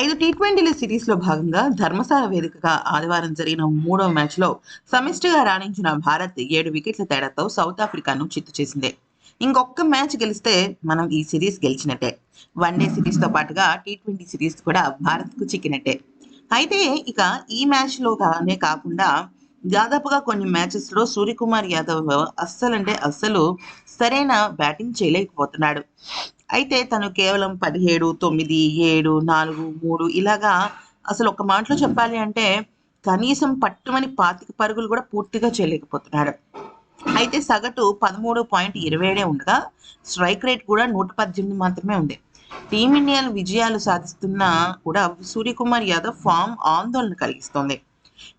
ఐదు టీ ట్వంటీల సిరీస్లో భాగంగా ధర్మశాల వేదికగా ఆదివారం జరిగిన మూడవ మ్యాచ్లో సమిష్టిగా రాణించిన భారత్ ఏడు వికెట్ల తేడాతో సౌత్ ఆఫ్రికాను చిత్తు చేసింది. ఇంకొక మ్యాచ్ గెలిస్తే మనం ఈ సిరీస్ గెలిచినట్టే. వన్డే సిరీస్తో పాటుగా టీ ట్వంటీ సిరీస్ కూడా భారత్కు చిక్కినట్టే. అయితే ఇక ఈ మ్యాచ్లో కానే కాకుండా దాదాపుగా కొన్ని మ్యాచెస్లో సూర్యకుమార్ యాదవ్ అస్సలంటే అస్సలు సరైన బ్యాటింగ్ చేయలేకపోతున్నాడు. అయితే తను కేవలం పదిహేడు తొమ్మిది ఏడు నాలుగు మూడు ఇలాగా అసలు ఒక మాటలో చెప్పాలి అంటే కనీసం పట్టుమని పాతిక పరుగులు కూడా పూర్తిగా చేయలేకపోతున్నాడు. అయితే సగటు పదమూడు పాయింట్ ఇరవై ఏడే ఉండగా స్ట్రైక్ రేట్ కూడా నూట పద్దెనిమిది మాత్రమే ఉంది. టీమిండియా విజయాలు సాధిస్తున్నా కూడా సూర్యకుమార్ యాదవ్ ఫామ్ ఆందోళన కలిగిస్తోంది.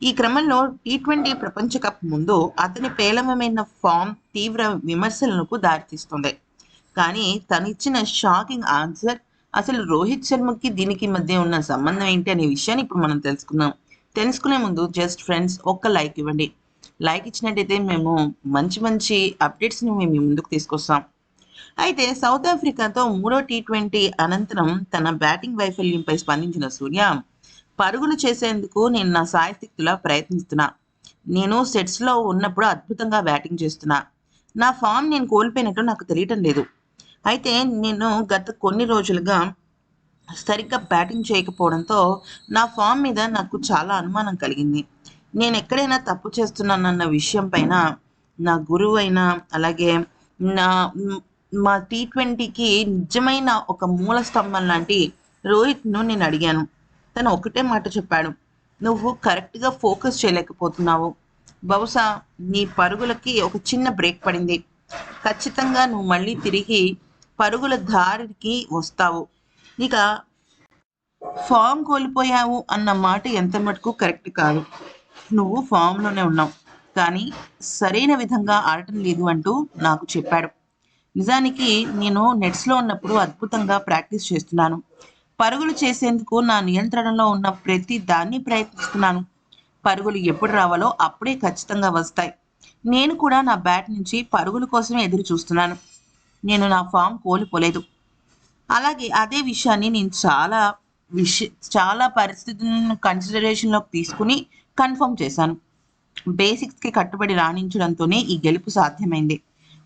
ఈ క్రమంలో టీ ట్వంటీ ప్రపంచ కప్ ముందు అతని పేలవమైన ఫామ్ తీవ్ర విమర్శలకు దారితీస్తుంది. కానీ తను ఇచ్చిన షాకింగ్ ఆన్సర్ అసలు రోహిత్ శర్మకి దీనికి మధ్య ఉన్న సంబంధం ఏంటి అనే విషయాన్ని ఇప్పుడు మనం తెలుసుకుందాం. తెలుసుకునే ముందు జస్ట్ ఫ్రెండ్స్ ఒక్క లైక్ ఇవ్వండి. లైక్ ఇచ్చినట్టయితే మేము మంచి మంచి అప్డేట్స్ని మేము ముందుకు తీసుకొస్తాం. అయితే సౌత్ ఆఫ్రికాతో మూడో టీ ట్వంటీ అనంతరం తన బ్యాటింగ్ వైఫల్యంపై స్పందించిన సూర్య పరుగులు చేసేందుకు నేను నా సాయశక్తిలా ప్రయత్నిస్తున్నా. నేను సెట్స్లో ఉన్నప్పుడు అద్భుతంగా బ్యాటింగ్ చేస్తున్నా. నా ఫామ్ నేను కోల్పోయినట్టు నాకు తెలియటం లేదు. అయితే నేను గత కొన్ని రోజులుగా సరిగ్గా బ్యాటింగ్ చేయకపోవడంతో నా ఫామ్ మీద నాకు చాలా అనుమానం కలిగింది. నేను ఎక్కడైనా తప్పు చేస్తున్నానన్న విషయం పైన నా గురువు అయినా అలాగే నా మా టీ ట్వంటీకి నిజమైన ఒక మూల స్తంభం లాంటి రోహిత్ను నేను అడిగాను. తను ఒకటే మాట చెప్పాడు. నువ్వు కరెక్ట్గా ఫోకస్ చేయలేకపోతున్నావు. బహుశా నీ పరుగులకి ఒక చిన్న బ్రేక్ పడింది. ఖచ్చితంగా నువ్వు మళ్ళీ తిరిగి పరుగుల దారికి వస్తావు. ఇక ఫామ్ కోల్పోయావు అన్న మాట ఎంత మటుకు కరెక్ట్ కాదు. నువ్వు ఫామ్లోనే ఉన్నావు. కానీ సరైన విధంగా ఆడటం లేదు అంటూ నాకు చెప్పాడు. నిజానికి నేను నెట్స్లో ఉన్నప్పుడు అద్భుతంగా ప్రాక్టీస్ చేస్తున్నాను. పరుగులు చేసేందుకు నా నియంత్రణలో ఉన్న ప్రతి దాన్ని ప్రయత్నిస్తున్నాను. పరుగులు ఎప్పుడు రావాలో అప్పుడే ఖచ్చితంగా వస్తాయి. నేను కూడా నా బ్యాట్ నుంచి పరుగుల కోసం ఎదురు చూస్తున్నాను నేను నా ఫామ్ కోల్పోలేదు. అలాగే అదే విషయాన్ని నేను చాలా విష చాలా పరిస్థితులను కన్సిడరేషన్లోకి తీసుకుని కన్ఫర్మ్ చేశాను. బేసిక్స్కి కట్టుబడి రాణించడంతోనే ఈ గెలుపు సాధ్యమైంది.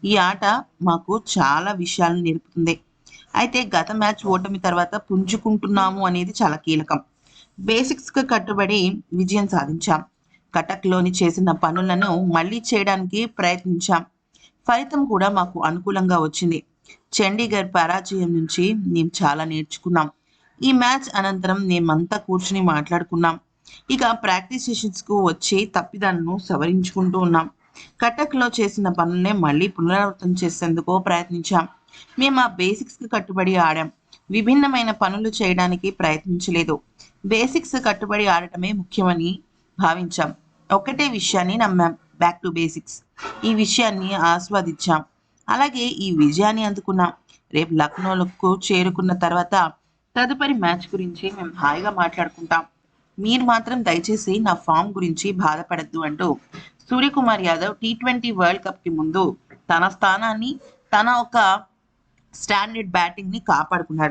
ఈ ఆట మాకు చాలా విషయాలను నేర్పుతుంది. అయితే గత మ్యాచ్ ఓటమి తర్వాత పుంజుకుంటున్నాము అనేది చాలా కీలకం. బేసిక్స్కి కట్టుబడి విజయం సాధించాం. కటక్లోని చేసిన పనులను మళ్ళీ చేయడానికి ప్రయత్నించాం. ఫలితం కూడా మాకు అనుకూలంగా వచ్చింది. చండీగఢ్ పరాజయం నుంచి మేము చాలా నేర్చుకున్నాం. ఈ మ్యాచ్ అనంతరం మేమంతా కూర్చుని మాట్లాడుకున్నాం. ఇక ప్రాక్టీస్ సెషన్స్కు వచ్చి తప్పిదాలను సవరించుకుంటూ ఉన్నాం. కటక్లో చేసిన పనులనే మళ్ళీ పునరావృతం చేసేందుకు ప్రయత్నించాం. మేము ఆ బేసిక్స్కి కట్టుబడి ఆడాం. విభిన్నమైన పనులు చేయడానికి ప్రయత్నించలేదు. బేసిక్స్ కట్టుబడి ఆడటమే ముఖ్యమని భావించాం. ఒకటే విషయాన్ని నమ్మాం. బ్యాక్ టు బేసిక్స్ ఈ విషయాన్ని ఆస్వాదించాం. అలాగే ఈ విజయాన్ని అందుకున్నాం. రేపు లక్నోలకు చేరుకున్న తర్వాత తదుపరి మ్యాచ్ గురించి మేము హాయిగా మాట్లాడుకుంటాం. మీరు మాత్రం దయచేసి నా ఫామ్ గురించి బాధపడద్దు అంటూ Suryakumar Yadav T twenty world కప్కి ముందు తన స్థానాన్ని తన ఒక స్టాండర్డ్ బ్యాటింగ్ని కాపాడుకున్నాడు.